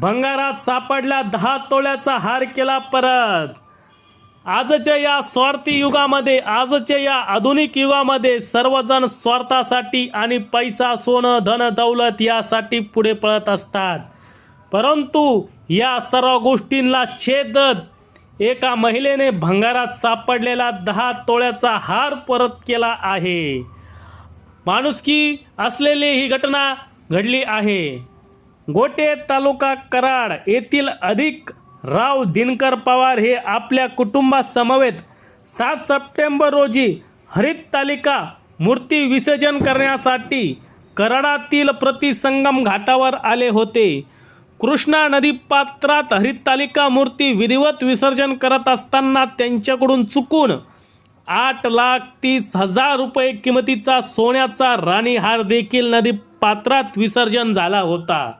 भंगारात सापडला दहा तोळ्याचा हार केला परत. आजच्या या स्वार्थी युगामध्ये आजच्या या आधुनिक युगामध्ये सर्वजण स्वार्थासाठी आणि पैसा सोनं धन दौलत यासाठी पुढे पळत असतात. परंतु या सर्व गोष्टींना छेद एका महिलेने भंगारात सापडलेला दहा तोळ्याचा हार परत केला आहे. माणुसकी असलेली ही घटना घडली आहे. गोटे तालुका कराड येथील अधिक राव दिनकर पवार हे आपल्या कुटुंबासमवेत सात सप्टेंबर रोजी हरित तालिका मूर्ती विसर्जन करण्यासाठी कराडातील प्रतिसंगम घाटावर आले होते. कृष्णा नदी पात्रात हरित तालिका मूर्ती विधिवत विसर्जन करत असताना त्यांच्याकडून चुकून आठ लाख तीस हजार रुपये किमतीचा सोन्याचा राणीहार देखील नदी पात्रात विसर्जन झाला होता.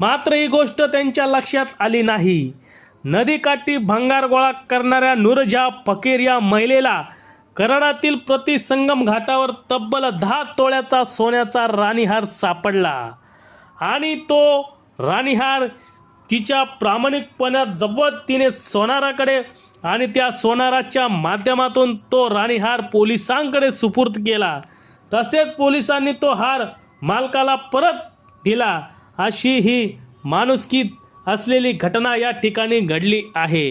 मात्र ही गोष्ट त्यांच्या लक्षात आली नाही. नदीकाठी भंगार गोळा करणाऱ्या नुरजा फकीर या महिलेला कराडातील प्रतिसंगम घाटावर तब्बल दहा तोळ्याचा सोन्याचा राणीहार सापडला. आणि तो राणीहार तिच्या प्रामाणिकपणात जपत तिने सोनाराकडे आणि त्या सोनाराच्या माध्यमातून तो राणीहार पोलिसांकडे सुपूर्द केला. तसेच पोलिसांनी तो हार मालकाला परत दिला. अशी ही माणुसकीत असलेली घटना या ठिकाणी घडली आहे.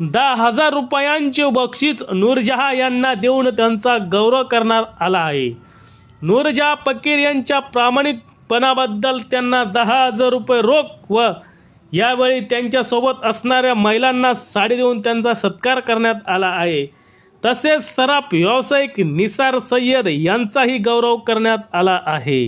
दहा हजार रुपयांचे बक्षीस नूरजहा यांना देऊन त्यांचा गौरव करण्यात आला आहे. नूरजहा फकीर यांच्या प्रामाणिकपणाबद्दल त्यांना दहा हजार रुपये रोख व यावेळी त्यांच्यासोबत असणाऱ्या महिलांना साडी देऊन त्यांचा सत्कार करण्यात आला आहे. तसेच सराफ व्यावसायिक निसार सय्यद यांचाही गौरव करण्यात आला आहे.